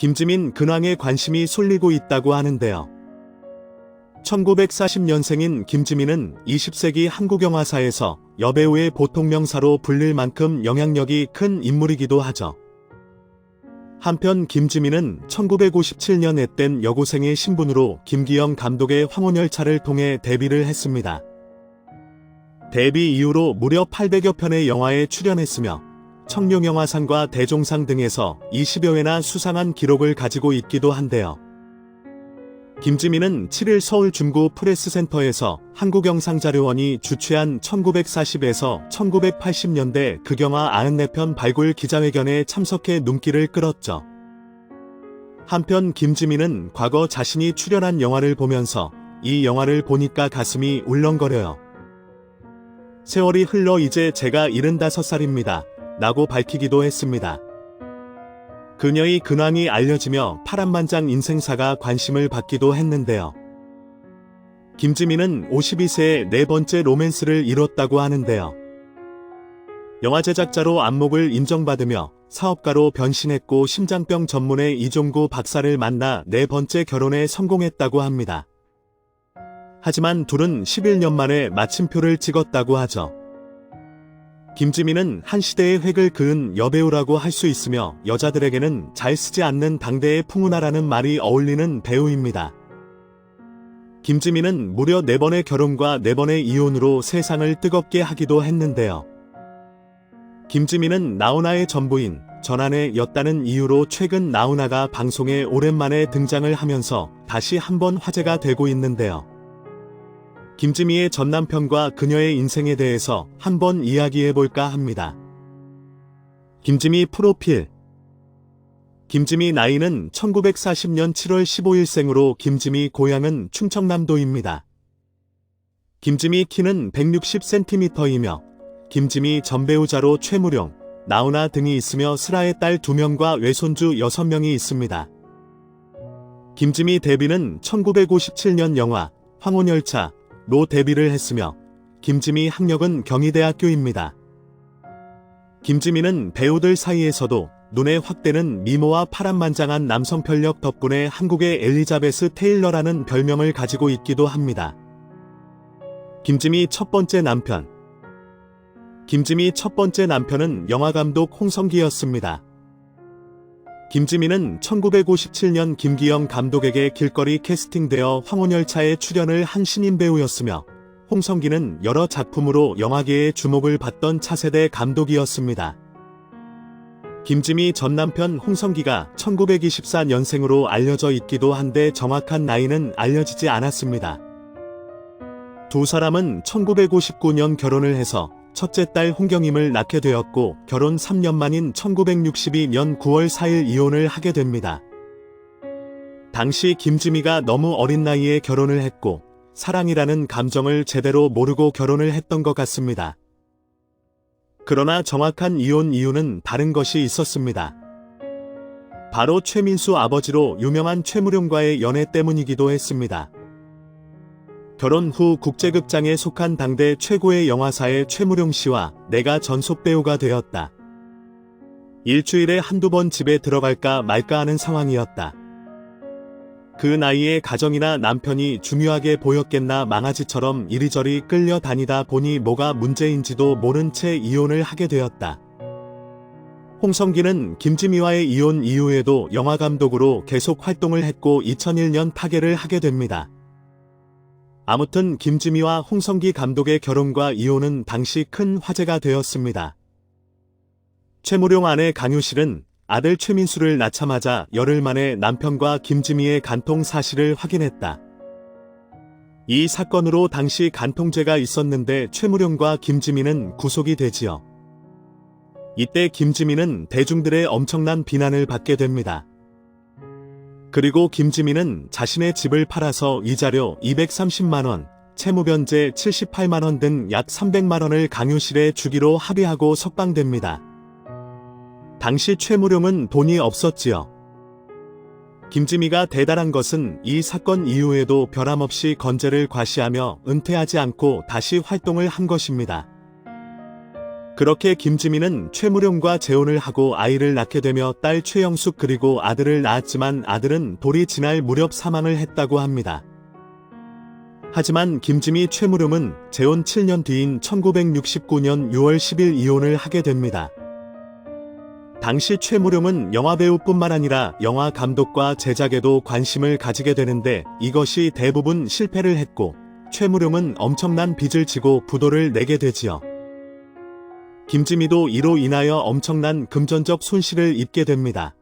김지민 근황에 관심이 쏠리고 있다고 하는데요. 1940년생인 김지민은 20세기 한국 영화사에서 여배우의 보통 명사로 불릴 만큼 영향력이 큰 인물이기도 하죠. 한편 김지민은 1957년 앳된 여고생의 신분으로 김기영 감독의 황혼열차를 통해 데뷔를 했습니다. 데뷔 이후로 무려 800여 편의 영화에 출연했으며 청룡영화상과 대종상 등에서 20여 회나 수상한 기록을 가지고 있기도 한데요. 김지민은 7일 서울 중구 프레스센터에서 한국영상자료원이 주최한 1940에서 1980년대 극영화 94편 발굴 기자회견에 참석해 눈길을 끌었죠. 한편 김지민은 과거 자신이 출연한 영화를 보면서 이 영화를 보니까 가슴이 울렁거려요. 세월이 흘러 이제 제가 75살입니다. 라고 밝히기도 했습니다. 그녀의 근황이 알려지며 파란만장 인생사가 관심을 받기도 했는데요. 김지민은 52세에 네 번째 로맨스를 이뤘다고 하는데요. 영화 제작자로 안목을 인정받으며 사업가로 변신했고 심장병 전문의 이종구 박사를 만나 네 번째 결혼에 성공했다고 합니다. 하지만 둘은 11년 만에 마침표를 찍었다고 하죠. 김지민은 한 시대의 획을 그은 여배우라고 할 수 있으며 여자들에게는 잘 쓰지 않는 당대의 풍운하라는 말이 어울리는 배우입니다. 김지민은 무려 4번의 결혼과 4번의 이혼으로 세상을 뜨겁게 하기도 했는데요. 김지민은 나훈아의 전부인 전한의였다는 이유로 최근 나훈아가 방송에 오랜만에 등장을 하면서 다시 한번 화제가 되고 있는데요. 김지미의 전 남편과 그녀의 인생에 대해서 한번 이야기해 볼까 합니다. 김지미 프로필 김지미 나이는 1940년 7월 15일생으로 김지미 고향은 충청남도입니다. 김지미 키는 160cm이며 김지미 전 배우자로 최무룡, 나훈아 등이 있으며 슬아의 딸 2명과 외손주 6명이 있습니다. 김지미 데뷔는 1957년 영화 황혼열차 로 데뷔를 했으며 김지미 학력은 경희대학교입니다. 김지미는 배우들 사이에서도 눈에 확 띄는 미모와 파란만장한 남성 편력 덕분에 한국의 엘리자베스 테일러라는 별명을 가지고 있기도 합니다. 김지미 첫 번째 남편 김지미 첫 번째 남편은 영화감독 홍성기였습니다. 김지민은 1957년 김기영 감독에게 길거리 캐스팅되어 황혼열차에 출연을 한 신인 배우였으며 홍성기는 여러 작품으로 영화계의 주목을 받던 차세대 감독이었습니다. 김지미 전 남편 홍성기가 1924년생으로 알려져 있기도 한데 정확한 나이는 알려지지 않았습니다. 두 사람은 1959년 결혼을 해서 첫째 딸 홍경임을 낳게 되었고 결혼 3년 만인 1962년 9월 4일 이혼을 하게 됩니다. 당시 김지미가 너무 어린 나이에 결혼을 했고 사랑이라는 감정을 제대로 모르고 결혼을 했던 것 같습니다. 그러나 정확한 이혼 이유는 다른 것이 있었습니다. 바로 최민수 아버지로 유명한 최무룡과의 연애 때문이기도 했습니다. 결혼 후 국제극장에 속한 당대 최고의 영화사의 최무룡 씨와 내가 전속 배우가 되었다. 일주일에 한두 번 집에 들어갈까 말까 하는 상황이었다. 그 나이에 가정이나 남편이 중요하게 보였겠나 망아지처럼 이리저리 끌려다니다 보니 뭐가 문제인지도 모른 채 이혼을 하게 되었다. 홍성기는 김지미와의 이혼 이후에도 영화감독으로 계속 활동을 했고 2001년 타계를 하게 됩니다. 아무튼 김지미와 홍성기 감독의 결혼과 이혼은 당시 큰 화제가 되었습니다. 최무룡 아내 강유실은 아들 최민수를 낳자마자 열흘 만에 남편과 김지미의 간통 사실을 확인했다. 이 사건으로 당시 간통죄가 있었는데 최무룡과 김지미는 구속이 되지요. 이때 김지미는 대중들의 엄청난 비난을 받게 됩니다. 그리고 김지민은 자신의 집을 팔아서 이자료 230만원, 채무변제 78만원 등 약 300만원을 강유실에 주기로 합의하고 석방됩니다. 당시 최무룡은 돈이 없었지요. 김지미가 대단한 것은 이 사건 이후에도 변함없이 건재를 과시하며 은퇴하지 않고 다시 활동을 한 것입니다. 그렇게 김지민은 최무룡과 재혼을 하고 아이를 낳게 되며 딸 최영숙 그리고 아들을 낳았지만 아들은 돌이 지날 무렵 사망을 했다고 합니다. 하지만 김지미 최무룡은 재혼 7년 뒤인 1969년 6월 10일 이혼을 하게 됩니다. 당시 최무룡은 영화배우뿐만 아니라 영화 감독과 제작에도 관심을 가지게 되는데 이것이 대부분 실패를 했고 최무룡은 엄청난 빚을 지고 부도를 내게 되지요. 김지미도 이로 인하여 엄청난 금전적 손실을 입게 됩니다.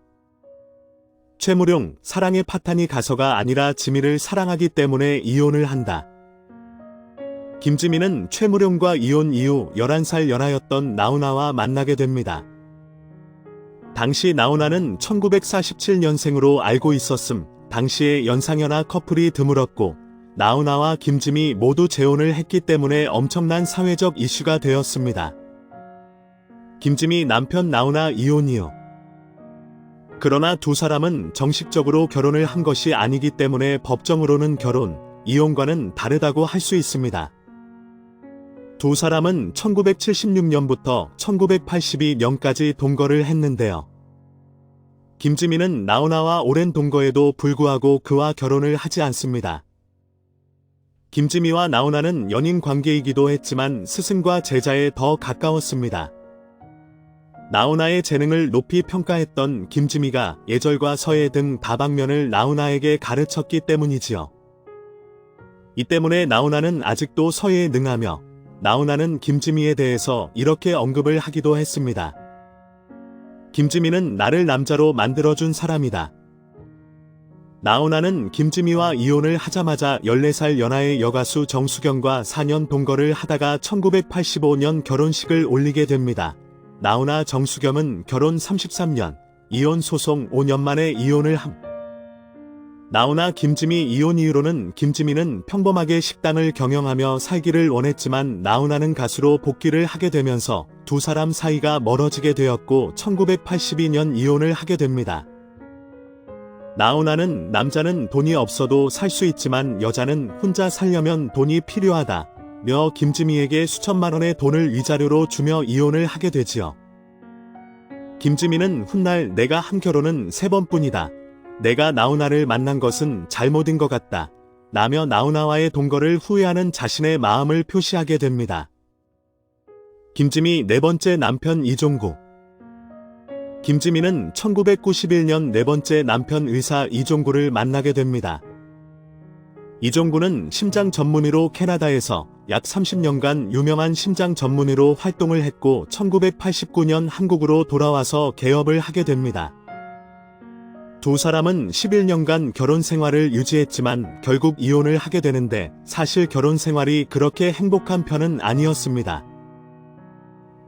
최무룡, 사랑의 파탄이 가서가 아니라 지미를 사랑하기 때문에 이혼을 한다. 김지미는 최무룡과 이혼 이후 11살 연하였던 나훈아와 만나게 됩니다. 당시 나훈아는 1947년생으로 알고 있었음, 당시에 연상연하 커플이 드물었고, 나훈아와 김지미 모두 재혼을 했기 때문에 엄청난 사회적 이슈가 되었습니다. 김지미 남편 나훈아 이혼이요. 그러나 두 사람은 정식적으로 결혼을 한 것이 아니기 때문에 법정으로는 결혼, 이혼과는 다르다고 할 수 있습니다. 두 사람은 1976년부터 1982년까지 동거를 했는데요. 김지민은 나훈아와 오랜 동거에도 불구하고 그와 결혼을 하지 않습니다. 김지미와 나훈아는 연인 관계이기도 했지만 스승과 제자에 더 가까웠습니다. 나훈아의 재능을 높이 평가했던 김지미가 예절과 서예 등 다방면을 나훈아에게 가르쳤기 때문이지요. 이 때문에 나훈아는 아직도 서예에 능하며 나훈아는 김지미에 대해서 이렇게 언급을 하기도 했습니다. 김지미는 나를 남자로 만들어준 사람이다. 나훈아는 김지미와 이혼을 하자마자 14살 연하의 여가수 정수경과 4년 동거를 하다가 1985년 결혼식을 올리게 됩니다. 나훈아 정수겸은 결혼 33년, 이혼 소송 5년 만에 이혼을 함. 나훈아 김지미 이혼 이유로는 김지미는 평범하게 식당을 경영하며 살기를 원했지만 나훈아는 가수로 복귀를 하게 되면서 두 사람 사이가 멀어지게 되었고 1982년 이혼을 하게 됩니다. 나훈아는 남자는 돈이 없어도 살 수 있지만 여자는 혼자 살려면 돈이 필요하다. 며 김지미에게 수천만 원의 돈을 위자료로 주며 이혼을 하게 되지요. 김지미는 훗날 내가 한 결혼은 세 번뿐이다. 내가 나훈아를 만난 것은 잘못인 것 같다. 라며 나훈아와의 동거를 후회하는 자신의 마음을 표시하게 됩니다. 김지미 네 번째 남편 이종구 김지미는 1991년 네 번째 남편 의사 이종구를 만나게 됩니다. 이종구는 심장 전문의로 캐나다에서 약 30년간 유명한 심장 전문의로 활동을 했고 1989년 한국으로 돌아와서 개업을 하게 됩니다. 두 사람은 11년간 결혼 생활을 유지했지만 결국 이혼을 하게 되는데 사실 결혼 생활이 그렇게 행복한 편은 아니었습니다.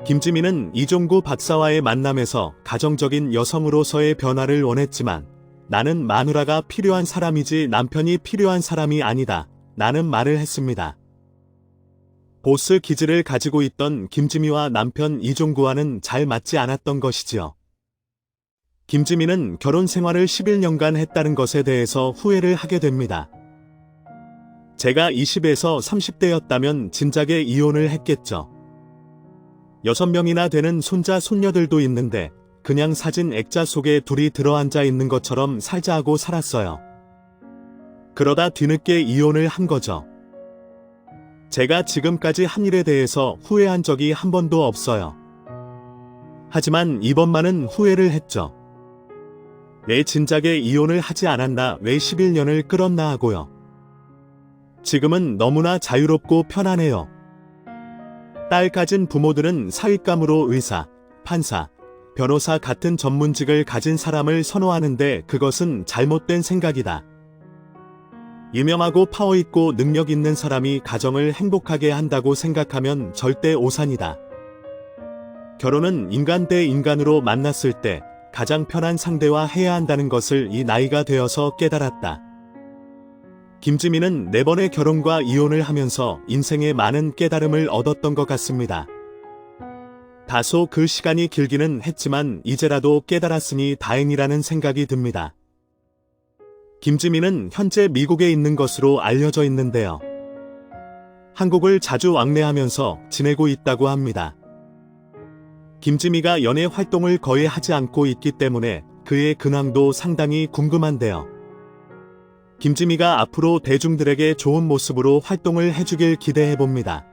김지민은 이종구 박사와의 만남에서 가정적인 여성으로서의 변화를 원했지만 나는 마누라가 필요한 사람이지 남편이 필요한 사람이 아니다. 나는 말을 했습니다. 보스 기질을 가지고 있던 김지미와 남편 이종구와는 잘 맞지 않았던 것이지요. 김지미는 결혼 생활을 11년간 했다는 것에 대해서 후회를 하게 됩니다. 제가 20에서 30대였다면 진작에 이혼을 했겠죠. 6명이나 되는 손자 손녀들도 있는데 그냥 사진 액자 속에 둘이 들어앉아 있는 것처럼 살자 하고 살았어요. 그러다 뒤늦게 이혼을 한 거죠. 제가 지금까지 한 일에 대해서 후회한 적이 한 번도 없어요. 하지만 이번만은 후회를 했죠. 왜 진작에 이혼을 하지 않았나 왜 11년을 끌었나 하고요. 지금은 너무나 자유롭고 편안해요. 딸 가진 부모들은 사윗감으로 의사, 판사, 변호사 같은 전문직을 가진 사람을 선호하는데 그것은 잘못된 생각이다. 유명하고 파워 있고 능력 있는 사람이 가정을 행복하게 한다고 생각하면 절대 오산이다. 결혼은 인간 대 인간으로 만났을 때 가장 편한 상대와 해야 한다는 것을 이 나이가 되어서 깨달았다. 김지민은 네 번의 결혼과 이혼을 하면서 인생에 많은 깨달음을 얻었던 것 같습니다. 다소 그 시간이 길기는 했지만 이제라도 깨달았으니 다행이라는 생각이 듭니다. 김지민은 현재 미국에 있는 것으로 알려져 있는데요. 한국을 자주 왕래하면서 지내고 있다고 합니다. 김지미가 연예 활동을 거의 하지 않고 있기 때문에 그의 근황도 상당히 궁금한데요. 김지미가 앞으로 대중들에게 좋은 모습으로 활동을 해주길 기대해 봅니다.